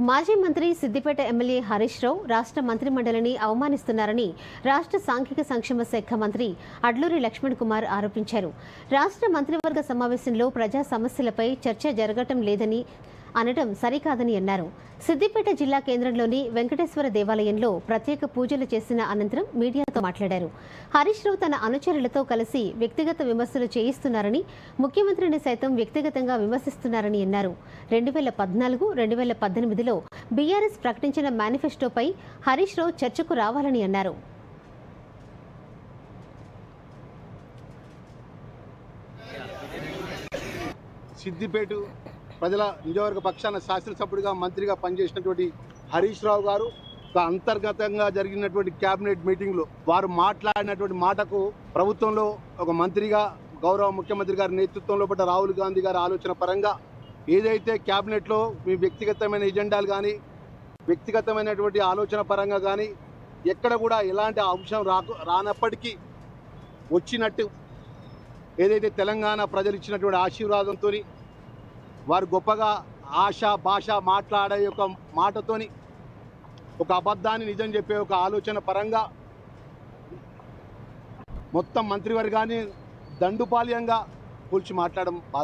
మాజీ మంత్రి సిద్దిపేట ఎమ్మెల్యే హరీష్ రావు రాష్ట్ర మంత్రిమండలిని అవమానిస్తున్నారని రాష్ట్ర సాంఘిక సంక్షేమ శాఖ మంత్రి అడ్లూరి లక్ష్మణ్ కుమార్ ఆరోపించారు. రాష్ట్ర మంత్రివర్గ సమావేశంలో ప్రజా సమస్యలపై చర్చ జరగటం లేదని అనడం సరికాదని అన్నారు. సిద్దిపేట జిల్లా కేంద్రంలోని వెంకటేశ్వర దేవాలయంలో ప్రత్యేక పూజలు చేసిన అనంతరం మీడియాతో మాట్లాడారు. హరీష్ రావు తన అనుచరులతో కలిసి వ్యక్తిగత విమర్శలు చేయిస్తున్నారని ముఖ్యమంత్రిని సైతం వ్యక్తిగతంగా విమర్శిస్తున్నారని అన్నారు. రెండు వేల పద్నాలుగు రెండు వేల పద్దెనిమిదిలో బీఆర్ఎస్ ప్రకటించిన మేనిఫెస్టోపై హరీష్ రావు చర్చకు రావాలని అన్నారు. సిద్దిపేట ప్రజల నియోజకవర్గ పక్షాన శాసనసభ్యుడిగా మంత్రిగా పనిచేసినటువంటి హరీష్ రావు గారు అంతర్గతంగా జరిగినటువంటి కేబినెట్ మీటింగ్లో వారు మాట్లాడినటువంటి మాటకు ప్రభుత్వంలో ఒక మంత్రిగా గౌరవ ముఖ్యమంత్రి గారి నేతృత్వంలో పడ్డ రాహుల్ గాంధీ గారి ఆలోచన పరంగా ఏదైతే క్యాబినెట్లో మీ వ్యక్తిగతమైన ఎజెండాలు కానీ వ్యక్తిగతమైనటువంటి ఆలోచన పరంగా కానీ ఎక్కడ కూడా ఎలాంటి అంశం రాకు రానప్పటికీ వచ్చినట్టు ఏదైతే తెలంగాణ ప్రజలు ఇచ్చినటువంటి ఆశీర్వాదంతో వారు గొప్పగా ఆశ భాష మాట్లాడే ఒక మాటతోని ఒక అబద్ధాన్ని నిజం చెప్పే ఒక ఆలోచన పరంగా మొత్తం మంత్రివర్గాన్ని దండుపాల్యంగా కూల్చి మాట్లాడడం బాధ